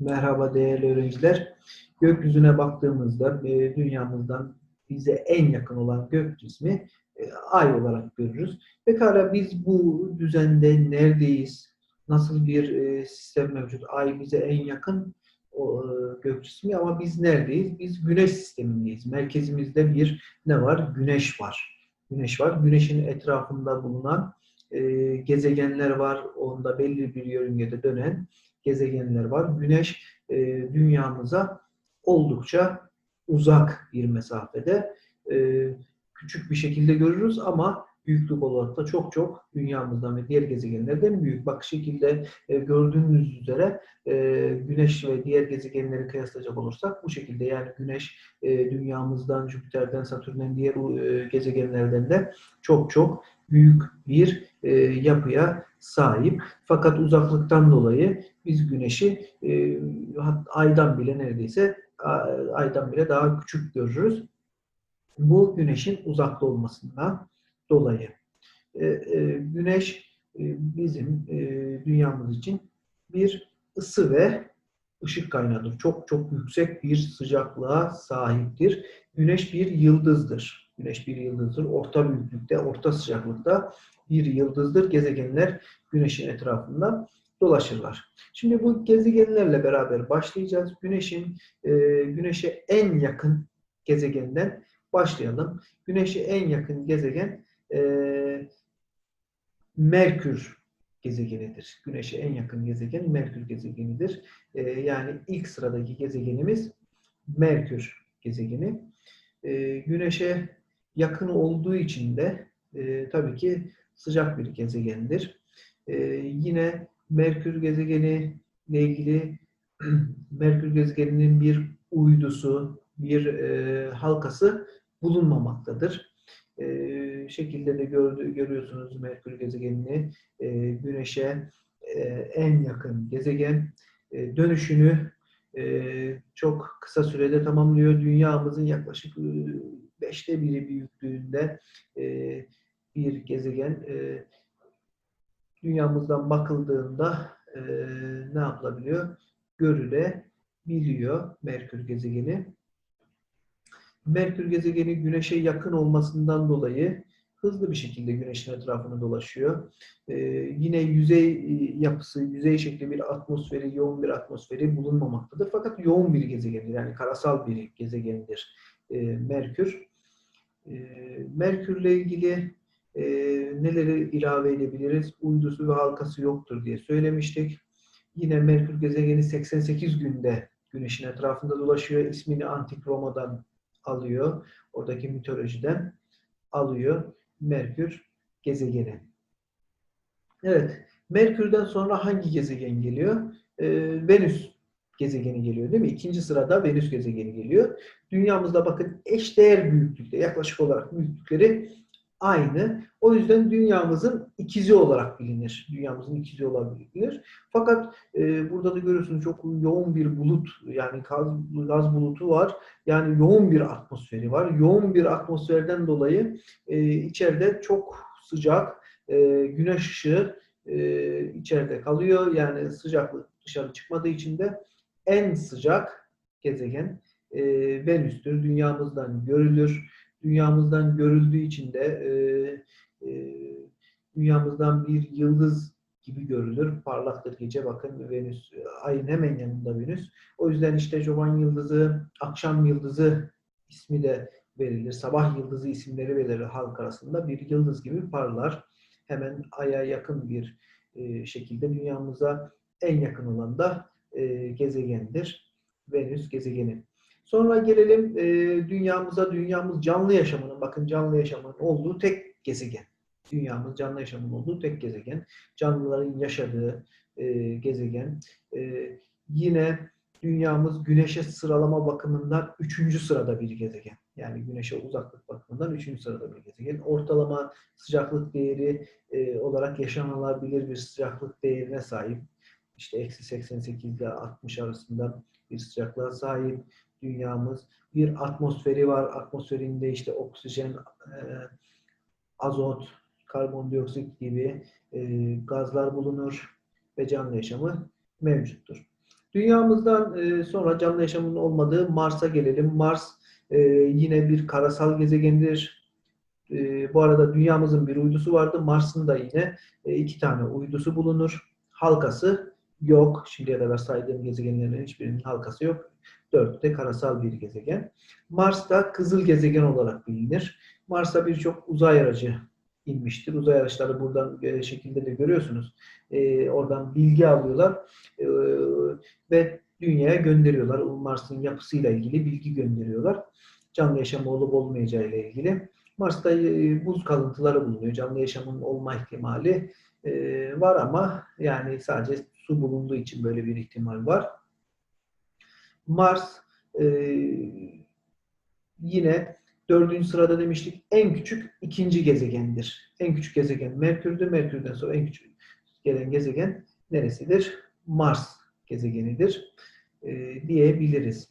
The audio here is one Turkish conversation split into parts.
Merhaba değerli öğrenciler. Gökyüzüne baktığımızda e, dünyamızdan bize en yakın olan gök cismi e, ay olarak görürüz. Pekala biz bu düzende neredeyiz? Nasıl bir e, sistem mevcut? Ay bize en yakın o, e, gök cismi ama biz neredeyiz? Biz güneş sistemindeyiz. Merkezimizde bir ne var? Güneş var. Güneş var. Güneşin etrafında bulunan e, gezegenler var. Onda belli bir yörüngede dönen gezegenler var. Güneş e, dünyamıza oldukça uzak bir mesafede. E, küçük bir şekilde görürüz ama büyüklük olarak da çok çok dünyamızdan ve diğer gezegenlerden büyük. Bak şekilde e, gördüğünüz üzere e, Güneş ve diğer gezegenleri kıyaslayacak olursak bu şekilde yani Güneş e, dünyamızdan, Jüpiter'den, Satürn'den, diğer e, gezegenlerden de çok çok büyük bir e, yapıya sahip. Fakat uzaklıktan dolayı biz Güneş'i e, aydan bile neredeyse aydan bile daha küçük görürüz. Bu Güneş'in uzakta olmasından dolayı. E, e, güneş e, bizim e, dünyamız için bir ısı ve ışık kaynağıdır. Çok çok yüksek bir sıcaklığa sahiptir. Güneş bir yıldızdır. Güneş bir yıldızdır. Orta büyüklükte, orta sıcaklıkta bir yıldızdır. Gezegenler Güneş'in etrafında dolaşırlar. Şimdi bu gezegenlerle beraber başlayacağız. Güneş'in e, Güneş'e en yakın gezegenden başlayalım. Güneş'e en yakın gezegen e, Merkür gezegenidir. Güneş'e en yakın gezegen Merkür gezegenidir. E, yani ilk sıradaki gezegenimiz Merkür gezegeni. E, Güneş'e yakın olduğu için de e, tabii ki sıcak bir gezegendir. E, yine Merkür gezegeni ile ilgili Merkür gezegeninin bir uydusu, bir e, halkası bulunmamaktadır. E, şekilde de gördü, görüyorsunuz Merkür gezegenini e, Güneş'e e, en yakın gezegen e, dönüşünü e, çok kısa sürede tamamlıyor. Dünyamızın yaklaşık e, beşte biri büyüklüğünde e, bir gezegen. E, dünyamızdan bakıldığında e, ne yapılabiliyor? Görülebiliyor Merkür gezegeni. Merkür gezegeni Güneş'e yakın olmasından dolayı hızlı bir şekilde Güneş'in etrafını dolaşıyor. Ee, yine yüzey e, yapısı, yüzey şekli bir atmosferi, yoğun bir atmosferi bulunmamaktadır. Fakat yoğun bir gezegendir. Yani karasal bir gezegendir e, Merkür. E, Merkürle ilgili e, neleri ilave edebiliriz? Uydusu ve halkası yoktur diye söylemiştik. Yine Merkür gezegeni 88 günde Güneş'in etrafında dolaşıyor. İsmini Antik Roma'dan alıyor. Oradaki mitolojiden alıyor Merkür gezegeni. Evet. Merkür'den sonra hangi gezegen geliyor? Ee, Venüs gezegeni geliyor değil mi? İkinci sırada Venüs gezegeni geliyor. Dünyamızda bakın eşdeğer büyüklükte yaklaşık olarak büyüklükleri aynı. O yüzden dünyamızın ikizi olarak bilinir. Dünyamızın ikizi olarak bilinir. Fakat e, burada da görüyorsunuz çok yoğun bir bulut yani gaz, gaz bulutu var. Yani yoğun bir atmosferi var. Yoğun bir atmosferden dolayı e, içeride çok sıcak e, güneş ışığı e, içeride kalıyor. Yani sıcaklık dışarı çıkmadığı için de en sıcak gezegen e, Venüs'tür. Dünyamızdan görülür dünyamızdan görüldüğü için de e, e, dünyamızdan bir yıldız gibi görülür. Parlaktır gece bakın Venüs, ayın hemen yanında Venüs. O yüzden işte Jovan yıldızı, akşam yıldızı ismi de verilir. Sabah yıldızı isimleri verilir halk arasında. Bir yıldız gibi parlar. Hemen aya yakın bir e, şekilde dünyamıza en yakın olan da e, gezegendir. Venüs gezegeni. Sonra gelelim e, dünyamıza. Dünyamız canlı yaşamının, bakın canlı yaşamının olduğu tek gezegen. Dünyamız canlı yaşamın olduğu tek gezegen. Canlıların yaşadığı e, gezegen. E, yine dünyamız güneşe sıralama bakımından üçüncü sırada bir gezegen. Yani güneşe uzaklık bakımından üçüncü sırada bir gezegen. Ortalama sıcaklık değeri e, olarak yaşanılabilir bir sıcaklık değerine sahip. İşte eksi 88 ile 60 arasında bir sıcaklığa sahip dünyamız. Bir atmosferi var. Atmosferinde işte oksijen, e, azot, karbondioksit gibi e, gazlar bulunur ve canlı yaşamı mevcuttur. Dünyamızdan e, sonra canlı yaşamın olmadığı Mars'a gelelim. Mars e, yine bir karasal gezegendir. Bu arada dünyamızın bir uydusu vardı. Mars'ın da yine iki tane uydusu bulunur. Halkası yok. Şimdiye kadar saydığım gezegenlerin hiçbirinin halkası yok. Dört de karasal bir gezegen. Mars da kızıl gezegen olarak bilinir. Mars'a birçok uzay aracı inmiştir. Uzay araçları buradan e, şekilde de görüyorsunuz. E, oradan bilgi alıyorlar e, ve dünyaya gönderiyorlar. Mars'ın yapısıyla ilgili bilgi gönderiyorlar. Canlı yaşam olup olmayacağı ile ilgili. Mars'ta e, buz kalıntıları bulunuyor. Canlı yaşamın olma ihtimali e, var ama yani sadece su bulunduğu için böyle bir ihtimal var. Mars e, yine dördüncü sırada demiştik en küçük ikinci gezegendir. En küçük gezegen Merkür'dür. Merkür'den sonra en küçük gelen gezegen neresidir? Mars gezegenidir e, diyebiliriz.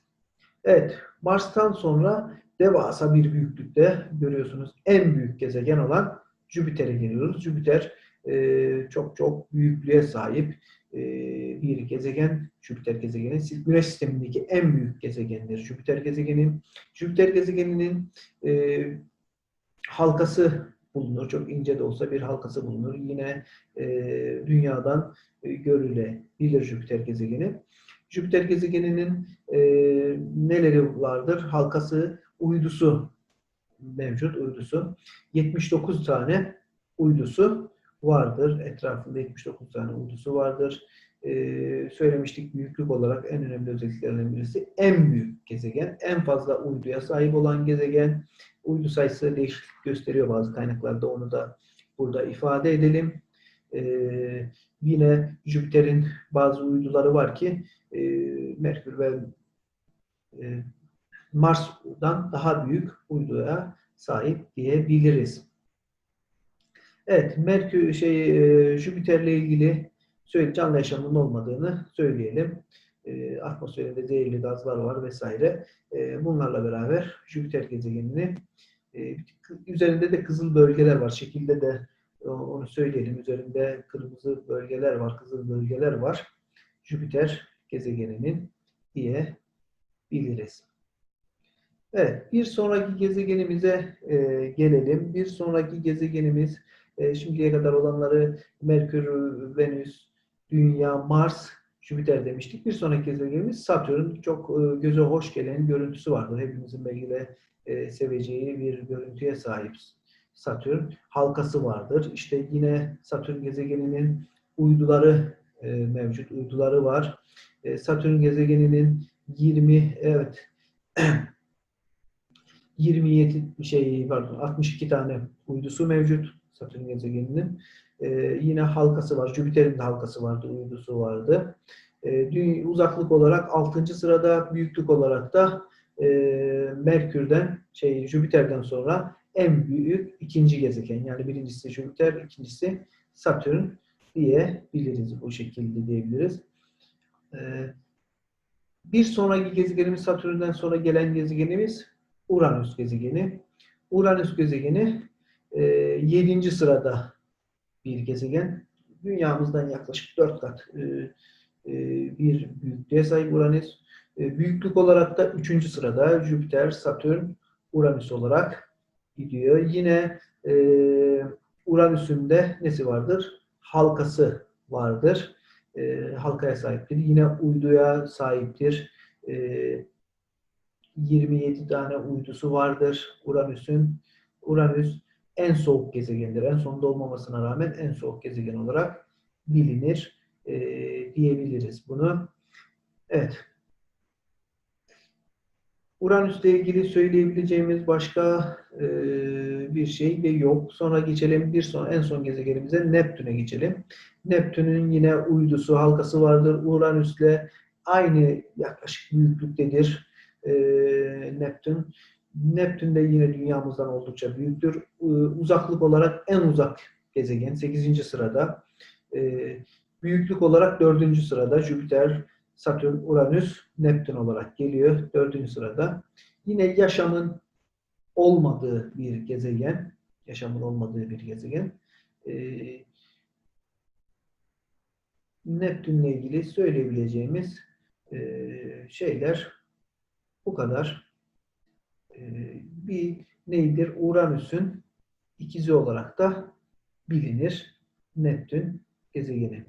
Evet, Mars'tan sonra devasa bir büyüklükte görüyorsunuz en büyük gezegen olan Jüpiter'e geliyoruz. Jüpiter e, çok çok büyüklüğe sahip e, bir gezegen. Jüpiter gezegeni Güneş sistemindeki en büyük gezegendir. Jüpiter gezegenin Jüpiter gezegeninin e, halkası bulunur. Çok ince de olsa bir halkası bulunur. Yine e, dünyadan e, görülebilir Jüpiter gezegeni. Jüpiter gezegeninin e, neleri vardır? Halkası, uydusu mevcut, uydusu. 79 tane uydusu vardır. Etrafında 79 tane uydusu vardır. Ee, söylemiştik büyüklük olarak en önemli özelliklerinden birisi en büyük gezegen. En fazla uyduya sahip olan gezegen. Uydu sayısı değişiklik gösteriyor bazı kaynaklarda. Onu da burada ifade edelim. Ee, yine Jüpiter'in bazı uyduları var ki e, Merkür ve e, Mars'dan daha büyük uyduya sahip diyebiliriz. Evet, Merkür şey e, Jüpiter'le ilgili söyle canlı yaşamının olmadığını söyleyelim. E, atmosferinde zehirli gazlar var vesaire. E, bunlarla beraber Jüpiter gezegenini e, üzerinde de kızıl bölgeler var. Şekilde de onu söyleyelim. Üzerinde kırmızı bölgeler var, kızıl bölgeler var. Jüpiter gezegeninin diye biliriz. Evet, bir sonraki gezegenimize e, gelelim. Bir sonraki gezegenimiz e, şimdiye kadar olanları Merkür, Venüs, Dünya, Mars, Jüpiter demiştik. Bir sonraki gezegenimiz Satürn. Çok e, göze hoş gelen görüntüsü vardır. Hepimizin belki de e, seveceği bir görüntüye sahip Satürn. Halkası vardır. İşte yine Satürn gezegeninin uyduları e, mevcut. Uyduları var. E, Satürn gezegeninin 20 evet 27 şey pardon 62 tane uydusu mevcut. Satürn gezegeninin. E, yine halkası var. Jüpiter'in de halkası vardı, uydusu vardı. E, uzaklık olarak 6. sırada, büyüklük olarak da e, Merkür'den, şey Jüpiter'den sonra en büyük ikinci gezegen. Yani birincisi Jüpiter, ikincisi Satürn diyebiliriz. Bu şekilde diyebiliriz. E, bir sonraki gezegenimiz Satürn'den sonra gelen gezegenimiz Uranüs gezegeni. Uranüs gezegeni e, 7. sırada bir gezegen. Dünyamızdan yaklaşık 4 kat e, e, bir büyüklüğe sahip Uranüs. E, büyüklük olarak da 3. sırada Jüpiter, Satürn, Uranüs olarak gidiyor. Yine Uranüs'ün de nesi vardır? Halkası vardır. Halkaya sahiptir. Yine uyduya sahiptir. E, 27 tane uydusu vardır Uranüs'ün. Uranüs en soğuk gezegendir. En sonda olmamasına rağmen en soğuk gezegen olarak bilinir e, diyebiliriz bunu. Evet. Uranüs'le ilgili söyleyebileceğimiz başka e, bir şey de yok. Sonra geçelim bir son en son gezegenimize Neptün'e geçelim. Neptün'ün yine uydusu, halkası vardır. Uranüs'le aynı yaklaşık büyüklüktedir. E, Neptün. Neptün de yine dünyamızdan oldukça büyüktür. Ee, uzaklık olarak en uzak gezegen 8. sırada. Ee, büyüklük olarak 4. sırada Jüpiter, Satürn, Uranüs, Neptün olarak geliyor 4. sırada. Yine yaşamın olmadığı bir gezegen, yaşamın olmadığı bir gezegen. Ee, Neptünle ilgili söyleyebileceğimiz Ee, şeyler bu kadar. Ee, bir neydir? Uranüs'ün ikizi olarak da bilinir Neptün gezegeni.